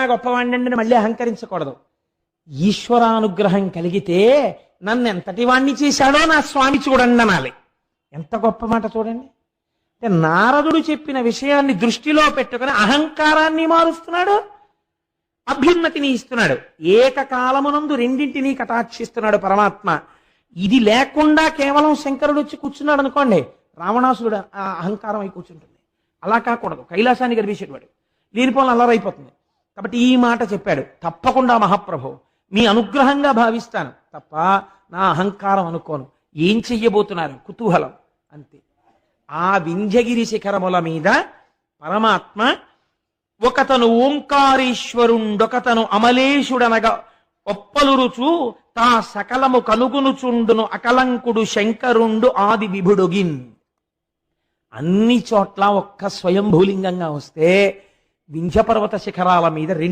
గొప్పవాణ్ణి మళ్ళీ అహంకరించకూడదు. ఈశ్వరానుగ్రహం కలిగితే నన్ను ఎంతటి వాణ్ణి చేశాడో నా స్వామి చూడండి అనాలి. ఎంత గొప్ప మాట చూడండి. అంటే నారదుడు చెప్పిన విషయాన్ని దృష్టిలో పెట్టుకుని అహంకారాన్ని మారుస్తున్నాడు అభ్యున్నతిని ఇస్తున్నాడు. ఏకకాలమునందు రెండింటినీ కటాక్షిస్తున్నాడు పరమాత్మ. ఇది లేకుండా కేవలం శంకరుడు వచ్చి కూర్చున్నాడు అనుకోండి రావణాసురుడు ఆ అహంకారం అయి కూర్చుంటుంది. అలా కాకూడదు. కైలాసాన్ని గర్భించేవాడు. లేనిపోలను అల్లరైపోతుంది కాబట్టి ఈ మాట చెప్పాడు. తప్పకుండా మహాప్రభు మీ అనుగ్రహంగా భావిస్తాను. తప్ప నా అహంకారం అనుకోను. ఏం చెయ్యబోతున్నారు? కుతూహలం. అంతే. ఆ వింధ్యగిరి శిఖరముల మీద పరమాత్మ ఒకతను ఓంకారేశ్వరుండొకతను అమలేశుడనగా ఒప్పలురుచు తా సకలము కనుగునుచుండును అకలంకుడు శంకరుండు ఆది విభుడుగిన్. అన్ని చోట్ల ఒక్క స్వయంభూలింగంగా వస్తే వింధ్యపర్వత శిఖరాల మీద రెండు